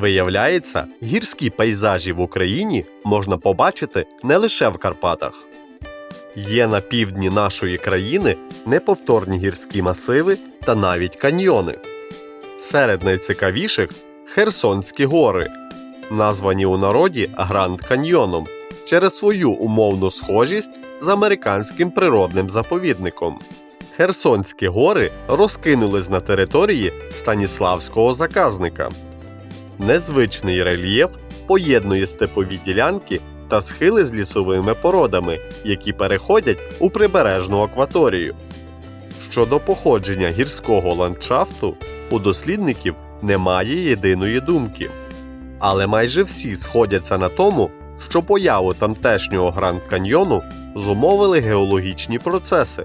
Виявляється, гірські пейзажі в Україні можна побачити не лише в Карпатах. Є на півдні нашої країни неповторні гірські масиви та навіть каньйони. Серед найцікавіших Херсонські гори, названі у народі Гранд Каньйоном через свою умовну схожість з американським природним заповідником. Херсонські гори розкинулись на території Станіславського заказника. Незвичний рельєф поєднує степові ділянки та схили з лісовими породами, які переходять у прибережну акваторію. Щодо походження гірського ландшафту, у дослідників немає єдиної думки. Але майже всі сходяться на тому, що появу тамтешнього Гранд Каньйону зумовили геологічні процеси,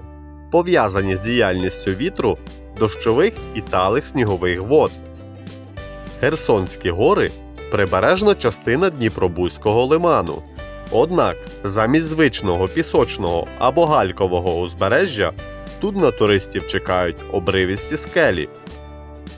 пов'язані з діяльністю вітру, дощових і талих снігових вод. Херсонські гори прибережна частина Дніпробузького лиману. Однак, замість звичного пісочного або галькового узбережжя тут на туристів чекають обривісті скелі.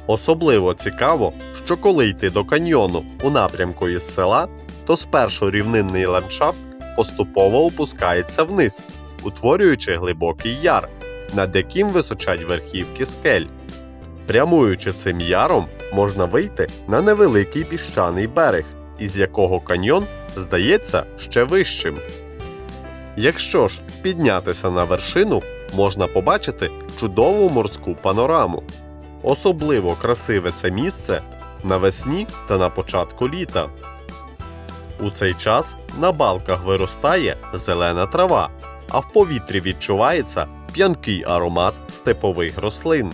Особливо цікаво, що коли йти до каньйону у напрямку із села, то спершу рівнинний ландшафт поступово опускається вниз, утворюючи глибокий яр, над яким височать верхівки скель. Прямуючи цим яром, можна вийти на невеликий піщаний берег, із якого каньйон здається ще вищим. Якщо ж піднятися на вершину, можна побачити чудову морську панораму. Особливо красиве це місце навесні та на початку літа. У цей час на балках виростає зелена трава, а в повітрі відчувається п'янкий аромат степових рослин.